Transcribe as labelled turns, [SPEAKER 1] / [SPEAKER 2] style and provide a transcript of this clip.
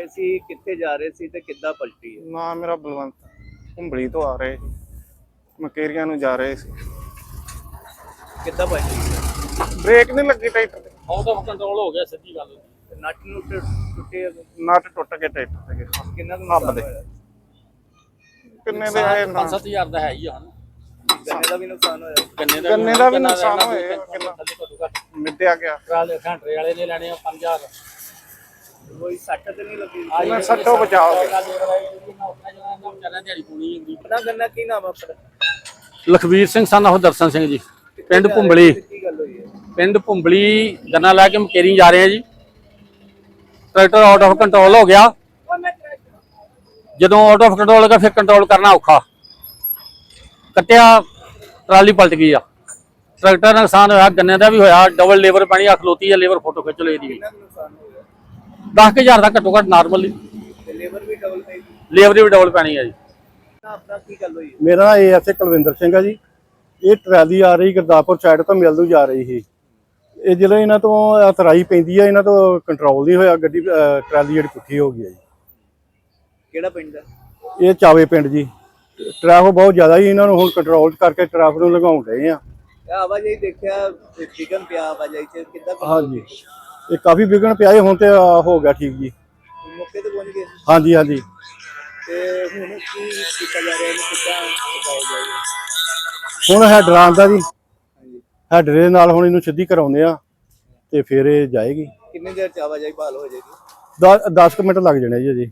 [SPEAKER 1] ਰਹੇ ਸੀ ਕਿੱਥੇ ਜਾ ਰਹੇ ਸੀ ਤੇ ਕਿੱਦਾਂ ਪਲਟੀ ਹੈ?
[SPEAKER 2] ਨਾ ਮੇਰਾ ਬਲਵੰਤ ਹੁੰਬਲੀ ਤੋਂ ਆ ਰਹੇ ਸੀ। ਮਕੇਰੀਆਂ ਨੂੰ ਜਾ ਰਹੇ ਸੀ।
[SPEAKER 1] ਕਿੱਦਾਂ ਪਲਟੀ
[SPEAKER 2] ਬ੍ਰੇਕ ਨਹੀਂ ਲੱਗੀ ਟਰੈਕਟਰ ਤੇ
[SPEAKER 3] ਆਊਟ ਆਫ ਕੰਟਰੋਲ ਹੋ ਗਿਆ ਸਿੱਧੀ ਗੱਲ
[SPEAKER 1] ਨਟ ਨੂੰ ਟੁੱਟ-।
[SPEAKER 2] ਨਟ ਟੁੱਟ ਕੇ ਟਰੈਕਟਰ ਤੇ
[SPEAKER 1] ਕਿੰਨਾ ਕੁ ਨੁਕਸਾਨ
[SPEAKER 2] ਦੇ।
[SPEAKER 1] ਹੋਇਆ?
[SPEAKER 2] ਕਿੰਨੇ ਦੇ ਆਏ ਨਾ?
[SPEAKER 3] 5-7000 ਦਾ ਹੈ ਹੀ ਆ ਹਨ
[SPEAKER 1] ਗੰਨੇ ਦਾ ਵੀ ਨੁਕਸਾਨ ਹੋਇਆ?
[SPEAKER 3] ਗੰਨੇ ਦਾ
[SPEAKER 2] ਗੰਨੇ ਦਾ ਵੀ
[SPEAKER 3] ਕਿੰਨਾ
[SPEAKER 2] ਨੁਕਸਾਨ ਹੋਇਆ, ਕਿੰਨਾ?
[SPEAKER 3] ਘੱਟ।
[SPEAKER 2] ਮਿੱਟਿਆ ਗਿਆ।
[SPEAKER 3] ਟਰਾਲੇ ਘੰਟੇ ਵਾਲੇ ਨੇ ਲੈਣੇ ਆ 5000
[SPEAKER 1] ਕੋਈ ਸੱਟ ਤੇ ਨਹੀਂ ਲੱਗੀ।
[SPEAKER 2] ਮੈਂ ਸੱਟੋਂ ਬਚਾ ਹੋ ਗਿਆ
[SPEAKER 3] ਦਿਹਾੜੀ ਪੂਣੀ ਹੁੰਦੀ
[SPEAKER 1] ਆਪਣਾ ਗੰਨਾ ਕੀ ਨਾਮ ਆ ਆਪਣਾ?
[SPEAKER 3] ਲਖਵੀਰ ਸਿੰਘ ਸਨ ਉਹ ਦਰਸ਼ਨ ਸਿੰਘ ਜੀ ਪਿੰਡ ਭੁੰਬਲੀ।
[SPEAKER 1] ਸੀ? ਕੀ ਗੱਲ ਹੋਈ ਹੈ?
[SPEAKER 3] ਪਿੰਡ ਭੁੰਬਲੀ ਗੰਨਾ ਲੈ ਕੇ ਮਕੇਰੀ ਜਾ ਰਹੇ ਆ ਜੀ। ਟਰੈਕਟਰ ਆਊਟ ਆਫ ਕੰਟਰੋਲ ਹੋ ਗਿਆ। ਜਦੋਂ ਆਊਟ ਆਫ ਕੰਟਰੋਲ ਹੋ ਗਿਆ ਫਿਰ ਕੰਟਰੋਲ ਕਰਨਾ ਔਖਾ। ਕੱਟਿਆ ਟਰਾਲੀ ਪਲਟ ਗਈ ਆ। ਟਰੈਕਟਰ ਦਾ ਨੁਕਸਾਨ ਹੋਇਆ ਗੰਨੇ ਦਾ ਵੀ ਹੋਇਆ ਡਬਲ ਲੇਬਰ ਪੈਣੀ ਆ ਖਲੋਤੀ ਆ ਲੇਬਰ ਫੋਟੋ ਖਿੱਚ
[SPEAKER 1] ਕਿੰਨਾ ਨੁਕਸਾਨ ਹੋਇਆ?
[SPEAKER 3] 10000 ਦਾ ਘੱਟੋ ਘੱਟ ਨਾਰਮਲੀ।
[SPEAKER 1] ਲੇਬਰ ਵੀ ਡਬਲ ਪਈ
[SPEAKER 3] ਲੇਬਰ ਵੀ ਡਬਲ ਪੈਣੀ ਆ ਜੀ।
[SPEAKER 1] ਆਪਣਾ ਕੀ ਗੱਲ ਹੋਈ? ਹੈ?
[SPEAKER 4] ਮੇਰਾ ਨਾਮ ਏਐਸਏ ਕੁਲਵਿੰਦਰ ਸਿੰਘ ਆ ਜੀ। ਇਹ ਟਰਾਲੀ ਆ ਰਹੀ ਗੁਰਦਾਸਪੁਰ ਸਾਈਡ ਤੋਂ ਮਿਲਦੂ ਜਾ ਰਹੀ ਸੀ। ਇਹ ਜਦੋਂ ਇਹਨਾਂ ਤੋਂ ਤਰਾਈ ਪੈਂਦੀ ਆ ਇਹਨਾਂ ਤੋਂ ਕੰਟਰੋਲ ਨਹੀਂ ਹੋਇਆ ਗੱਡੀ ਟਰਾਲੀ ਜਿਹੜੀ ਪੁੱਠੀ ਹੋ ਗਈ ਆ ਜੀ।
[SPEAKER 1] ਕਿਹੜਾ ਪਿੰਡ ਹੈ
[SPEAKER 4] ਇਹ ਚਾਵੇ ਪਿੰਡ ਜੀ। ਟ੍ਰੈਫਿਕ ਬਹੁਤ ਜ਼ਿਆਦਾ ਜੀ ਇਹਨਾਂ ਨੂੰ ਹੁਣ ਕੰਟਰੋਲ ਕਰਕੇ ਟ੍ਰੈਫਿਕ ਨੂੰ ਲਗਾਉਣ ਰਹੇ ਆ।
[SPEAKER 1] ਇਹ ਆਵਾਜਾਈ ਦੇਖਿਆ ਵਿਗਨ ਪਿਆ ਆਵਾਜਾਈ ਚ ਕਿੱਦਾਂ
[SPEAKER 4] ਹਾਂਜੀ? ਇਹ ਕਾਫੀ ਵਿਗਣ ਪਿਆ ਜੀ ਹੁਣ ਤੇ ਅਹ, ਹੋ ਗਿਆ ਠੀਕ ਜੀ।
[SPEAKER 1] ਮੌਕੇ ਤੇ ਪਹੁੰਚ ਗਏ
[SPEAKER 4] ਹਾਂਜੀ ਹਾਂਜੀ।
[SPEAKER 1] ਤੇ ਹੁਣ ਕੀ ਕੀਤਾ ਜਾ ਰਿਹਾ ਇਹਨੂੰ ਕਿੱਦਾਂ ਚੁਕਾਇਆ ਜਾਏਗਾ
[SPEAKER 4] ਹੁਣ ਹੈਡਰ ਆਂਦਾ ਜੀ।
[SPEAKER 1] ਹਾਂਜੀ।
[SPEAKER 4] ਹੈਡਰ ਦੇ ਨਾਲ ਹੁਣ ਇਹਨੂੰ ਸਿੱਧੀ ਕਰਾਉਂਦੇ ਆ ਤੇ ਫਿਰ ਇਹ ਜਾਏਗੀ।
[SPEAKER 1] ਕਿੰਨੇ ਦੇਰ ਚ ਆਵਾਜਾਈ ਬਹਾਲ ਹੋ ਜਾਏਗੀ?
[SPEAKER 4] 10 ਮਿੰਟ ਲੱਗ ਜਾਣੇ ਜੀ ਜੀ